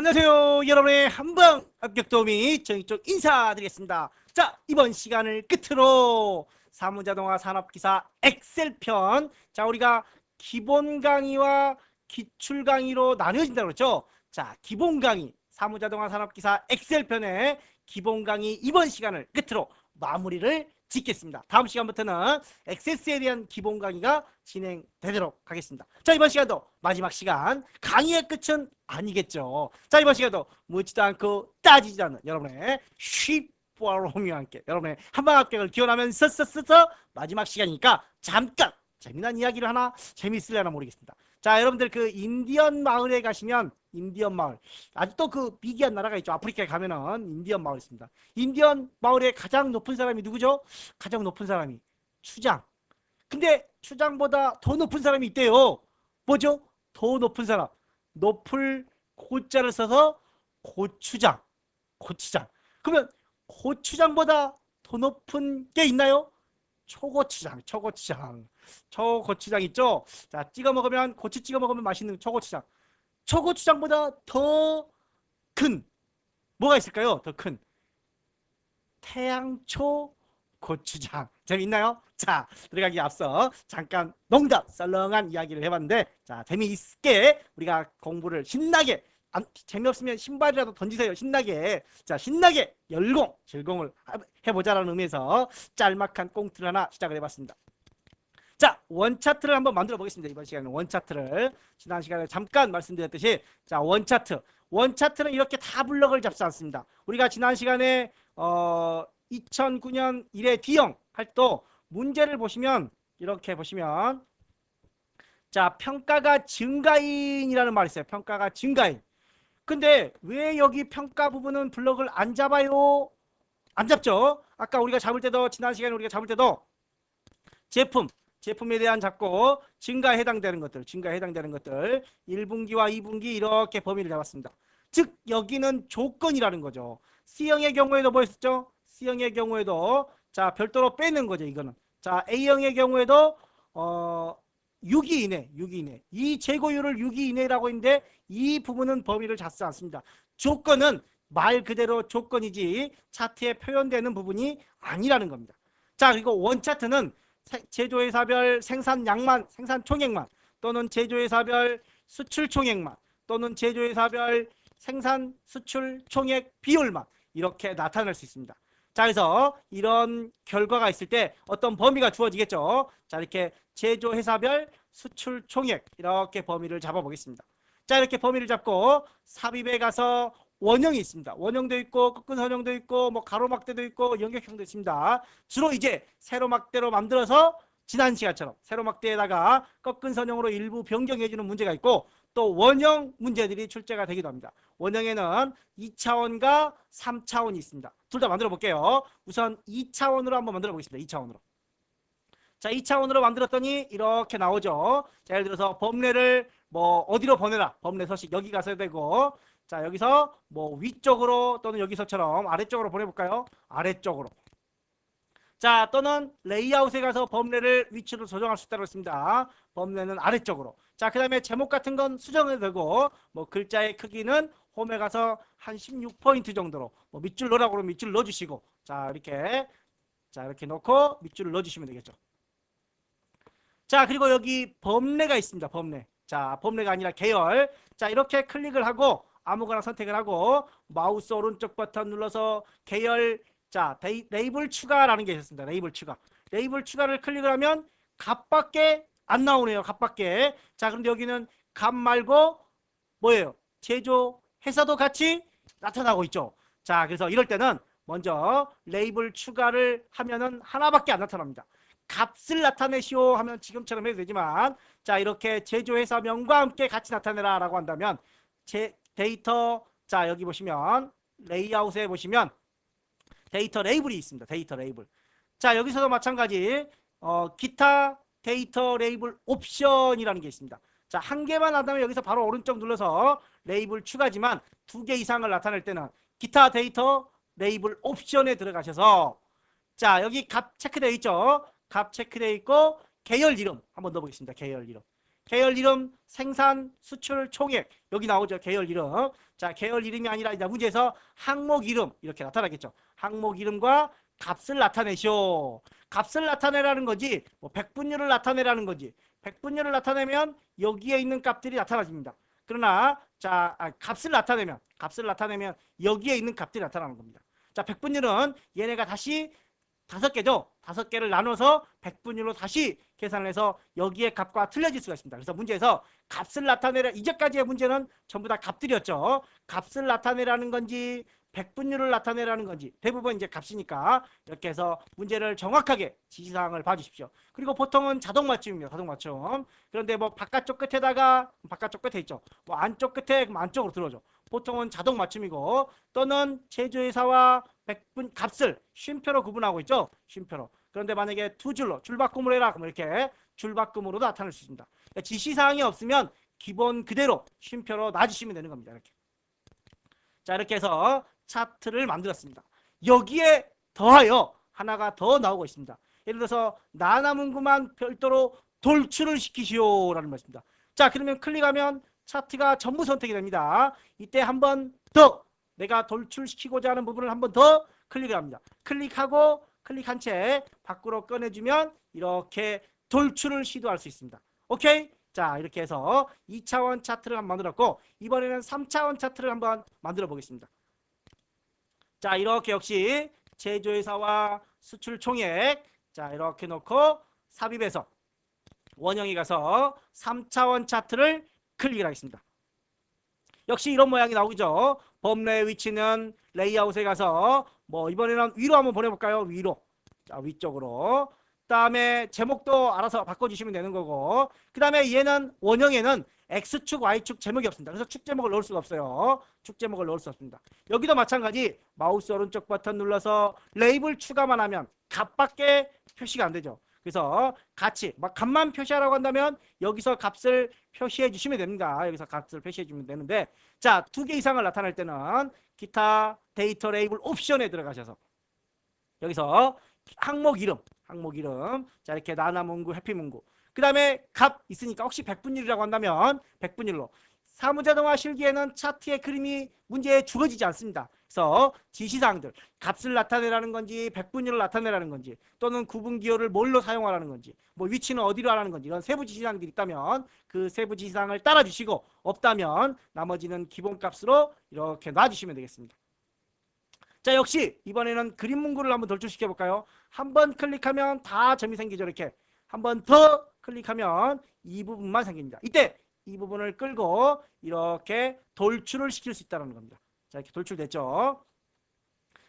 안녕하세요. 여러분의 한방 합격 도우미 정익쪽 인사드리겠습니다. 자, 이번 시간을 끝으로 사무자동화 산업기사 엑셀 편. 자, 우리가 기본 강의와 기출 강의로 나뉘어진다고 그랬죠. 자, 기본 강의 사무자동화 산업기사 엑셀 편의 기본 강의 이번 시간을 끝으로 마무리를 짓겠습니다. 다음 시간부터는 액세스에 대한 기본 강의가 진행되도록 하겠습니다. 자 이번 시간도 마지막 시간 강의의 끝은 아니겠죠. 자 이번 시간도 묻지도 않고 따지지도 않는 여러분의 쉽보로미와 함께 여러분의 한방 합격을 기원하면서 써서 마지막 시간이니까 잠깐 재미난 이야기를 하나 재미있으려나 모르겠습니다. 자 여러분들 그 인디언 마을에 가시면 인디언 마을. 아직도 그 비기한 나라가 있죠. 아프리카에 가면은 인디언 마을 있습니다. 인디언 마을의 가장 높은 사람이 누구죠? 가장 높은 사람이 추장. 근데 추장보다 더 높은 사람이 있대요. 뭐죠? 더 높은 사람. 높을 고자를 써서 고추장. 고추장. 그러면 고추장보다 더 높은 게 있나요 초고추장, 초고추장, 초고추장 있죠? 자, 찍어 먹으면 고추 찍어 먹으면 맛있는 초고추장. 초고추장보다 더 큰 뭐가 있을까요? 더 큰 태양초 고추장. 재미있나요? 자, 들어가기 앞서 잠깐 농담, 썰렁한 이야기를 해봤는데 자, 재미있게 우리가 공부를 신나게 안, 재미없으면 신발이라도 던지세요. 신나게. 자, 신나게 열공, 즐공을 해보자라는 의미에서 짤막한 꽁트를 하나 시작을 해봤습니다. 자, 원차트를 한번 만들어 보겠습니다. 이번 시간에 원차트를. 지난 시간에 잠깐 말씀드렸듯이 자, 원차트. 원차트는 이렇게 다 블럭을 잡지 않습니다. 우리가 지난 시간에 어, 2009년 1회 D형 할 때 문제를 보시면 이렇게 보시면 자, 평가가 증가인이라는 말이 있어요. 평가가 증가인. 근데 왜 여기 평가 부분은 블럭을 안 잡아요? 안 잡죠? 아까 우리가 잡을 때도 지난 시간에 우리가 잡을 때도 제품 제품에 대한 잡고 증가에 해당되는 것들 증가에 해당되는 것들 1분기와 2분기 이렇게 범위를 잡았습니다. 즉 여기는 조건이라는 거죠. C형의 경우에도 뭐였었죠? C형의 경우에도 자 별도로 빼는 거죠. 이거는 자 A형의 경우에도 어 6이 이내, 6이 이내. 이 재고율을 6이 이내라고 했는데 이 부분은 범위를 잡지 않습니다. 조건은 말 그대로 조건이지 차트에 표현되는 부분이 아니라는 겁니다. 자 그리고 원차트는 제조회사별 생산량만, 생산 총액만 또는 제조회사별 수출 총액만 또는 제조회사별 생산 수출 총액 비율만 이렇게 나타낼 수 있습니다. 자 그래서 이런 결과가 있을 때 어떤 범위가 주어지겠죠. 자 이렇게 제조회사별 수출 총액 이렇게 범위를 잡아보겠습니다. 자 이렇게 범위를 잡고 삽입에 가서 원형이 있습니다. 원형도 있고 꺾은 선형도 있고 뭐 가로막대도 있고 연격형도 있습니다. 주로 이제 세로막대로 만들어서 지난 시간처럼 세로막대에다가 꺾은 선형으로 일부 변경해주는 문제가 있고 또 원형 문제들이 출제가 되기도 합니다. 원형에는 2차원과 3차원이 있습니다. 둘 다 만들어 볼게요. 우선 2차원으로 한번 만들어 보겠습니다. 2차원으로. 자, 2차원으로 만들었더니 이렇게 나오죠. 자, 예를 들어서 범례를 뭐 어디로 보내라. 범례 서식 여기 가서 되고 자, 여기서 뭐 위쪽으로 또는 여기서처럼 아래쪽으로 보내볼까요? 아래쪽으로. 자, 또는 레이아웃에 가서 범례를 위치로 조정할 수 있다고 했습니다. 범례는 아래쪽으로. 자, 그 다음에 제목 같은 건 수정해도 되고, 뭐 글자의 크기는 홈에 가서 한 16포인트 정도로, 뭐 밑줄 넣으라고 그러면 밑줄 넣어주시고, 자, 이렇게, 자, 이렇게 놓고 밑줄을 넣어주시면 되겠죠. 자, 그리고 여기 범례가 있습니다. 범례. 자, 범례가 아니라 계열. 자, 이렇게 클릭을 하고, 아무거나 선택을 하고, 마우스 오른쪽 버튼 눌러서 계열 자, 레이블 추가라는 게 있었습니다. 레이블 추가. 레이블 추가를 클릭을 하면 값밖에 안 나오네요. 값밖에. 자, 그런데 여기는 값 말고 뭐예요? 제조 회사도 같이 나타나고 있죠. 자, 그래서 이럴 때는 먼저 레이블 추가를 하면은 하나밖에 안 나타납니다. 값을 나타내시오 하면 지금처럼 해도 되지만 자 이렇게 제조회사명과 함께 같이 나타내라 라고 한다면 제 데이터 자 여기 보시면 레이아웃에 보시면 데이터 레이블이 있습니다. 데이터 레이블. 자, 여기서도 마찬가지 어, 기타 데이터 레이블 옵션이라는 게 있습니다. 자, 한 개만 나타나면 여기서 바로 오른쪽 눌러서 레이블 추가지만 두 개 이상을 나타낼 때는 기타 데이터 레이블 옵션에 들어가셔서 자, 여기 값 체크되어 있죠? 값 체크되어 있고 계열 이름 한번 넣어보겠습니다. 계열 이름. 계열 이름, 생산, 수출, 총액 여기 나오죠. 계열 이름. 자, 계열 이름이 아니라 이제 문제에서 항목 이름 이렇게 나타나겠죠. 항목 이름과 값을 나타내시오. 값을 나타내라는 거지. 뭐 백분율을 나타내라는 거지. 백분율을 나타내면 여기에 있는 값들이 나타나집니다. 그러나 자 아, 값을 나타내면 값을 나타내면 여기에 있는 값들이 나타나는 겁니다. 자 백분율은 얘네가 다시 다섯 개죠. 다섯 개를 나눠서 백분율로 다시 계산을 해서 여기에 값과 틀려질 수가 있습니다. 그래서 문제에서 값을 나타내라 이제까지의 문제는 전부 다 값들이었죠. 값을 나타내라는 건지 백분율을 나타내라는 건지 대부분 이제 값이니까 이렇게 해서 문제를 정확하게 지시사항을 봐주십시오. 그리고 보통은 자동 맞춤입니다. 자동 맞춤. 그런데 뭐 바깥쪽 끝에다가 바깥쪽 끝에 있죠. 뭐 안쪽 끝에 안쪽으로 들어오죠. 보통은 자동 맞춤이고 또는 제조회사와 백분 값을 쉼표로 구분하고 있죠. 쉼표로. 그런데 만약에 두 줄로 줄바꿈을 해라 그럼 이렇게 줄바꿈으로 나타낼 수 있습니다. 그러니까 지시사항이 없으면 기본 그대로 쉼표로 놔주시면 되는 겁니다. 이렇게. 자 이렇게 해서 차트를 만들었습니다. 여기에 더하여 하나가 더 나오고 있습니다. 예를 들어서 나나문구만 별도로 돌출을 시키시오라는 말입니다. 자 그러면 클릭하면 차트가 전부 선택이 됩니다. 이때 한 번 더 내가 돌출시키고자 하는 부분을 한 번 더 클릭을 합니다. 클릭하고 클릭한 채 밖으로 꺼내주면 이렇게 돌출을 시도할 수 있습니다. 오케이? 자 이렇게 해서 2차원 차트를 한번 만들었고 이번에는 3차원 차트를 한번 만들어 보겠습니다. 자 이렇게 역시 제조회사와 수출 총액 자 이렇게 놓고 삽입해서 원형에 가서 3차원 차트를 클릭을 하겠습니다. 역시 이런 모양이 나오죠. 범례의 위치는 레이아웃에 가서 뭐 이번에는 위로 한번 보내볼까요? 위로. 자 위쪽으로. 그다음에 제목도 알아서 바꿔주시면 되는 거고. 그 다음에 얘는 원형에는 X축, Y축 제목이 없습니다. 그래서 축 제목을 넣을 수가 없어요. 축 제목을 넣을 수 없습니다. 여기도 마찬가지 마우스 오른쪽 버튼 눌러서 레이블 추가만 하면 값밖에 표시가 안 되죠. 그래서 같이 막 값만 표시하라고 한다면 여기서 값을 표시해 주시면 됩니다. 여기서 값을 표시해 주면 되는데 자, 두 개 이상을 나타낼 때는 기타 데이터 레이블 옵션에 들어가셔서 여기서 항목 이름, 항목 이름. 자, 이렇게 나나문구, 해피문구. 그다음에 값 있으니까 혹시 백분율이라고 한다면 백분율로 사무자동화 실기에는 차트의 그림이 문제에 주어지지 않습니다. 그래서 지시사항들, 값을 나타내라는 건지, 백분율을 나타내라는 건지, 또는 구분기호를 뭘로 사용하라는 건지, 뭐 위치는 어디로 하라는 건지 이런 세부 지시사항들이 있다면 그 세부 지시사항을 따라 주시고 없다면 나머지는 기본값으로 이렇게 놔주시면 되겠습니다. 자 역시 이번에는 그림 문구를 한번 돌출시켜 볼까요? 한번 클릭하면 다 점이 생기죠 이렇게 한 번 더 클릭하면 이 부분만 생깁니다. 이때 이 부분을 끌고 이렇게 돌출을 시킬 수 있다는 겁니다. 자 이렇게 돌출됐죠.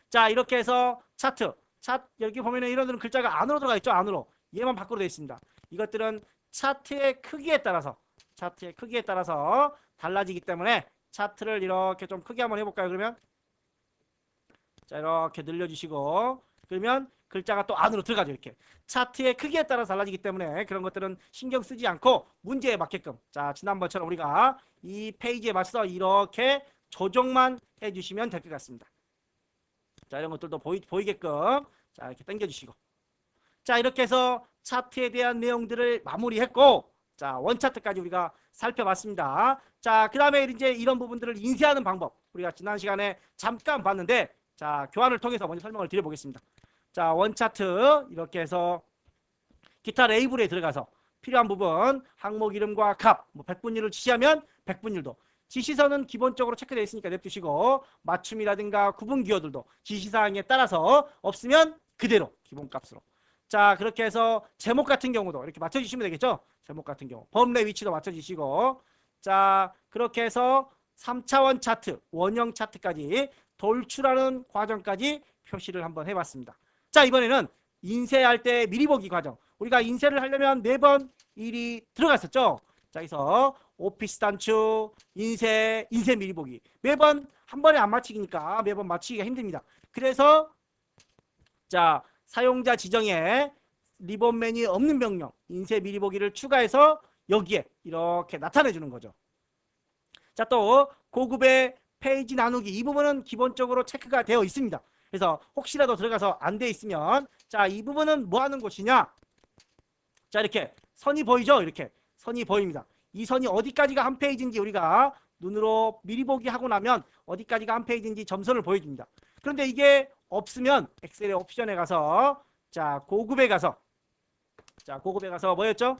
자 이렇게 해서 차트. 차 여기 보면은 이런 글자가 안으로 들어가 있죠? 안으로. 얘만 밖으로 되어 있습니다. 이것들은 차트의 크기에 따라서 차트의 크기에 따라서 달라지기 때문에 차트를 이렇게 좀 크게 한번 해볼까요 그러면? 자 이렇게 늘려주시고 그러면 글자가 또 안으로 들어가죠 이렇게. 차트의 크기에 따라 달라지기 때문에 그런 것들은 신경 쓰지 않고 문제에 맞게끔. 자 지난번처럼 우리가 이 페이지에 맞춰서 이렇게 조정만 해주시면 될 것 같습니다. 자 이런 것들도 보이, 보이게끔 자 이렇게 당겨주시고. 자 이렇게 해서 차트에 대한 내용들을 마무리했고 자 원차트까지 우리가 살펴봤습니다. 자 그 다음에 이제 이런 부분들을 인쇄하는 방법 우리가 지난 시간에 잠깐 봤는데 자 교환을 통해서 먼저 설명을 드려보겠습니다. 자 원차트 이렇게 해서 기타 레이블에 들어가서 필요한 부분 항목 이름과 값, 뭐 백분율을 지시하면 백분율도 지시서는 기본적으로 체크되어 있으니까 냅두시고 맞춤이라든가 구분 기호들도 지시사항에 따라서 없으면 그대로 기본값으로. 자 그렇게 해서 제목 같은 경우도 이렇게 맞춰주시면 되겠죠? 제목 같은 경우. 범례 위치도 맞춰주시고. 자 그렇게 해서 3차원 차트 원형 차트까지 돌출하는 과정까지 표시를 한번 해봤습니다. 자 이번에는 인쇄할 때 미리 보기 과정. 우리가 인쇄를 하려면 매번 일이 들어갔었죠 자 여기서 오피스 단축 인쇄 인쇄 미리 보기. 매번 한 번에 안 맞히니까 매번 맞히기가 힘듭니다. 그래서 자 사용자 지정에 리본 메뉴 없는 명령 인쇄 미리 보기를 추가해서 여기에 이렇게 나타내 주는 거죠. 자 또 고급의 페이지 나누기 이 부분은 기본적으로 체크가 되어 있습니다. 그래서 혹시라도 들어가서 안 돼 있으면 자 이 부분은 뭐 하는 곳이냐? 자 이렇게 선이 보이죠? 이렇게 선이 보입니다. 이 선이 어디까지가 한 페이지인지 우리가 눈으로 미리 보기 하고 나면 어디까지가 한 페이지인지 점선을 보여줍니다. 그런데 이게 없으면 엑셀의 옵션에 가서 자 고급에 가서 자 고급에 가서 뭐였죠?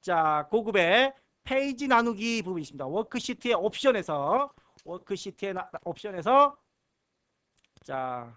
자 고급에 페이지 나누기 부분이 있습니다. 워크시트의 옵션에서 워크시트의 나- 옵션에서 자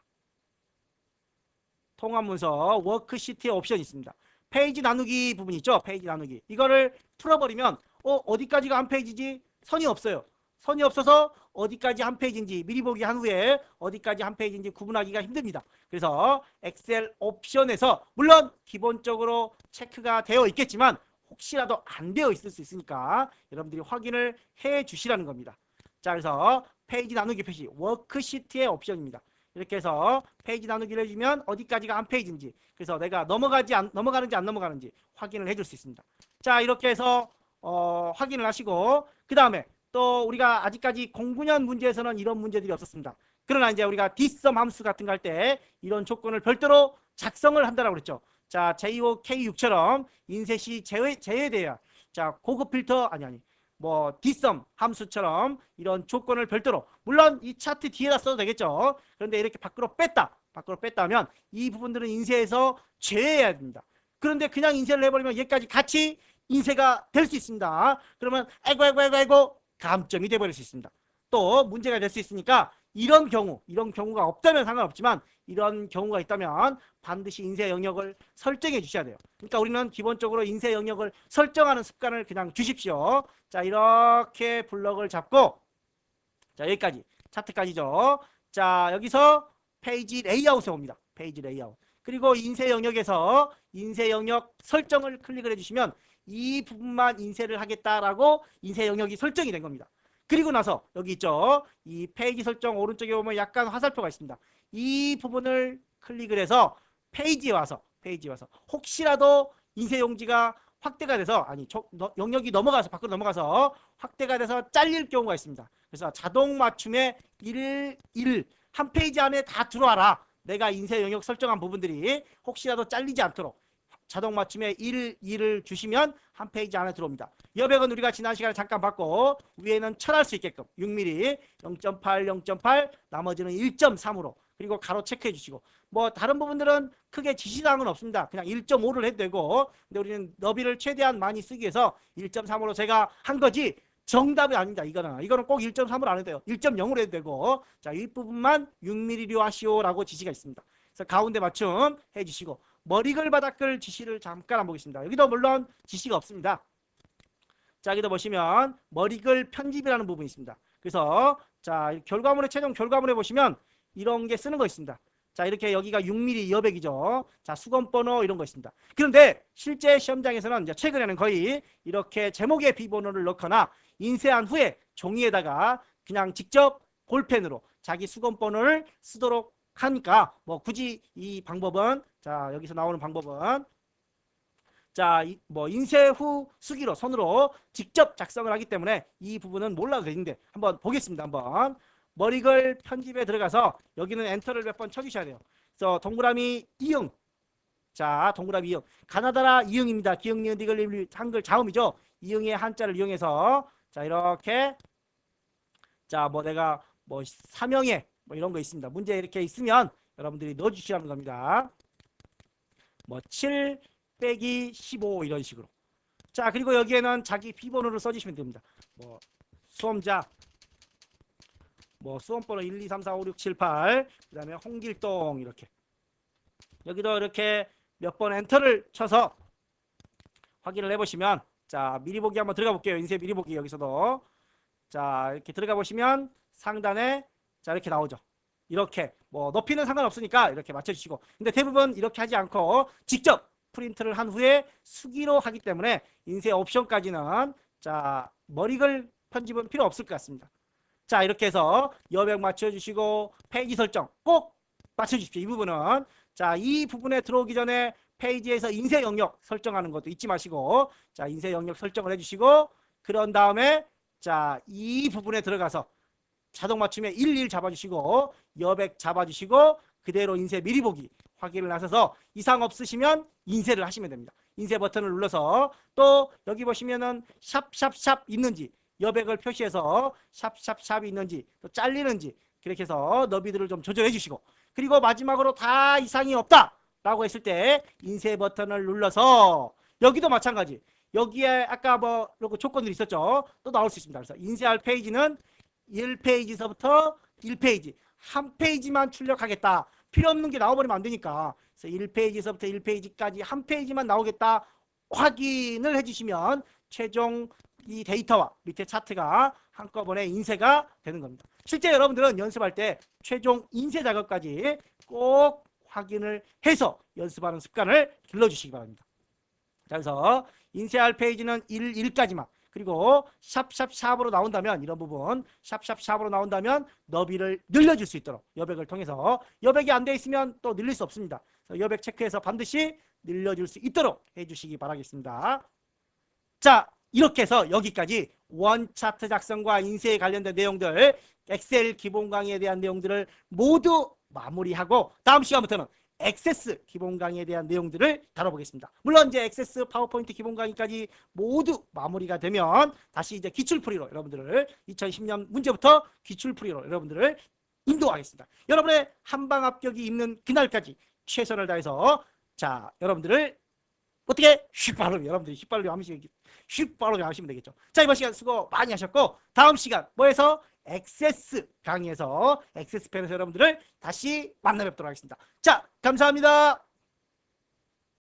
통합 문서 워크시트의 옵션이 있습니다. 페이지 나누기 부분 있죠? 페이지 나누기. 이거를 풀어버리면 어 어디까지가 한 페이지지? 선이 없어요. 선이 없어서 어디까지 한 페이지인지 미리 보기 한 후에 어디까지 한 페이지인지 구분하기가 힘듭니다. 그래서 엑셀 옵션에서 물론 기본적으로 체크가 되어 있겠지만 혹시라도 안 되어 있을 수 있으니까 여러분들이 확인을 해 주시라는 겁니다. 자, 그래서 페이지 나누기 표시 워크시트의 옵션입니다. 이렇게 해서 페이지 나누기를 해주면 어디까지가 한 페이지인지 그래서 내가 넘어가지 안, 넘어가는지 안 넘어가는지 확인을 해줄 수 있습니다. 자, 이렇게 해서 어, 확인을 하시고 그 다음에 또 우리가 아직까지 09년 문제에서는 이런 문제들이 없었습니다. 그러나 이제 우리가 뒷섬 함수 같은 거 할 때 이런 조건을 별도로 작성을 한다라고 그랬죠. 자, J5, K6처럼 인쇄시 제외, 제외돼야 자, 고급 필터 아니 아니 뭐 뒷섬 함수처럼 이런 조건을 별도로 물론 이 차트 뒤에다 써도 되겠죠. 그런데 이렇게 밖으로 뺐다. 밖으로 뺐다 하면 이 부분들은 인쇄해서 제외해야 됩니다. 그런데 그냥 인쇄를 해버리면 얘까지 같이 인쇄가 될 수 있습니다. 그러면 아이고 아이고 아이고 아이고 감점이 돼버릴 수 있습니다. 또 문제가 될 수 있으니까 이런 경우 이런 경우가 없다면 상관없지만 이런 경우가 있다면 반드시 인쇄 영역을 설정해 주셔야 돼요. 그러니까 우리는 기본적으로 인쇄 영역을 설정하는 습관을 그냥 주십시오. 자 이렇게 블럭을 잡고 자 여기까지 차트까지죠. 자 여기서 페이지 레이아웃에 옵니다. 페이지 레이아웃. 그리고 인쇄 영역에서 인쇄 영역 설정을 클릭을 해주시면 이 부분만 인쇄를 하겠다라고 인쇄 영역이 설정이 된 겁니다. 그리고 나서 여기 있죠. 이 페이지 설정 오른쪽에 보면 약간 화살표가 있습니다. 이 부분을 클릭을 해서 페이지에 와서 페이지에 와서 혹시라도 인쇄 용지가 확대가 돼서 아니 저- 너- 영역이 넘어가서 밖으로 넘어가서 확대가 돼서 잘릴 경우가 있습니다. 그래서 자동 맞춤에 1, 1, 한 페이지 안에 다 들어와라. 내가 인쇄 영역 설정한 부분들이 혹시라도 잘리지 않도록 자동 맞춤에 1, 2를 주시면 한 페이지 안에 들어옵니다. 여백은 우리가 지난 시간에 잠깐 봤고 위에는 철할 수 있게끔 6mm, 0.8, 0.8 나머지는 1.3으로 그리고 가로 체크해 주시고 뭐 다른 부분들은 크게 지시사항은 없습니다. 그냥 1.5를 해도 되고 근데 우리는 너비를 최대한 많이 쓰기 위해서 1.3으로 제가 한 거지 정답이 아닙니다. 이거는 이거는 꼭 1.3으로 안 해도 돼요. 1.0으로 해도 되고 자 윗부분만 6mm로 하시오라고 지시가 있습니다. 그래서 가운데 맞춤 해주시고 머리글 바닥글 지시를 잠깐 안 보겠습니다. 여기도 물론 지시가 없습니다. 자 여기도 보시면 머리글 편집이라는 부분이 있습니다. 그래서 자 결과물의 최종 결과물에 보시면 이런 게 쓰는 거 있습니다. 자 이렇게 여기가 6mm 여백이죠. 자 수건 번호 이런 거 있습니다. 그런데 실제 시험장에서는 이제 최근에는 거의 이렇게 제목에 비번호를 넣거나 인쇄한 후에 종이에다가 그냥 직접 볼펜으로 자기 수건 번호를 쓰도록 하니까 뭐 굳이 이 방법은 자 여기서 나오는 방법은 자 뭐 인쇄 후 수기로 손으로 직접 작성을 하기 때문에 이 부분은 몰라도 되는데 한번 보겠습니다 한번. 머리글 편집에 들어가서 여기는 엔터를 몇 번 쳐주셔야 돼요. 그래서 동그라미 이응. 자 동그라미 이응. 가나다라 이응입니다. 기억 니은 디글 리블 한글 자음이죠? 이응의 한자를 이용해서 자 이렇게. 자 뭐 내가 뭐 사명에 뭐 이런 거 있습니다. 문제 이렇게 있으면 여러분들이 넣어주시라는 겁니다. 뭐 7 빼기 15 이런 식으로. 자 그리고 여기에는 자기 비번호를 써주시면 됩니다. 뭐 수험자 뭐 수험번호 1, 2, 3, 4, 5, 6, 7, 8 그다음에 홍길동 이렇게 여기도 이렇게 몇 번 엔터를 쳐서 확인을 해보시면 자 미리 보기 한번 들어가 볼게요. 인쇄 미리 보기 여기서도 자 이렇게 들어가 보시면 상단에 자 이렇게 나오죠. 이렇게 뭐 높이는 상관없으니까 이렇게 맞춰주시고 근데 대부분 이렇게 하지 않고 직접 프린트를 한 후에 수기로 하기 때문에 인쇄 옵션까지는 자 머리글 편집은 필요 없을 것 같습니다. 자 이렇게 해서 여백 맞춰주시고 페이지 설정 꼭 맞춰주십시오. 이 부분은 자 이 부분에 들어오기 전에 페이지에서 인쇄 영역 설정하는 것도 잊지 마시고 자 인쇄 영역 설정을 해주시고 그런 다음에 자 이 부분에 들어가서 자동 맞춤에 11 잡아주시고 여백 잡아주시고 그대로 인쇄 미리 보기 확인을 하셔서 이상 없으시면 인쇄를 하시면 됩니다. 인쇄 버튼을 눌러서 또 여기 보시면은 샵샵샵 있는지 여백을 표시해서 샵샵샵이 있는지 또 잘리는지 그렇게 해서 너비들을 좀 조절해 주시고 그리고 마지막으로 다 이상이 없다 라고 했을 때 인쇄 버튼을 눌러서 여기도 마찬가지. 여기에 아까 뭐 조건들이 있었죠? 또 나올 수 있습니다. 그래서 인쇄할 페이지는 1페이지서부터 1페이지 한 페이지만 출력하겠다 필요 없는 게 나와버리면 안 되니까 그래서 1페이지서부터 1페이지까지 한 페이지만 나오겠다 확인을 해주시면 최종 이 데이터와 밑에 차트가 한꺼번에 인쇄가 되는 겁니다. 실제 여러분들은 연습할 때 최종 인쇄 작업까지 꼭 확인을 해서 연습하는 습관을 길러주시기 바랍니다. 자, 그래서 인쇄할 페이지는 1, 1까지만 그리고 샵샵샵으로 나온다면 이런 부분 샵샵샵으로 나온다면 너비를 늘려줄 수 있도록 여백을 통해서 여백이 안 돼 있으면 또 늘릴 수 없습니다. 여백 체크해서 반드시 늘려줄 수 있도록 해주시기 바라겠습니다. 자 이렇게 해서 여기까지 원 차트 작성과 인쇄에 관련된 내용들 엑셀 기본 강의에 대한 내용들을 모두 마무리하고 다음 시간부터는 액세스 기본 강의에 대한 내용들을 다뤄보겠습니다. 물론 이제 액세스 파워포인트 기본 강의까지 모두 마무리가 되면 다시 이제 기출풀이로 여러분들을 2010년 문제부터 기출풀이로 여러분들을 인도하겠습니다. 여러분의 한방 합격이 있는 그날까지 최선을 다해서 자 여러분들을 어떻게 휘발로 여러분들이 휘발로 하시면 휘발로 하시면 되겠죠. 자 이번 시간 수고 많이 하셨고 다음 시간 뭐해서 액세스 강의에서 액세스 펜에서 여러분들을 다시 만나 뵙도록 하겠습니다. 자 감사합니다.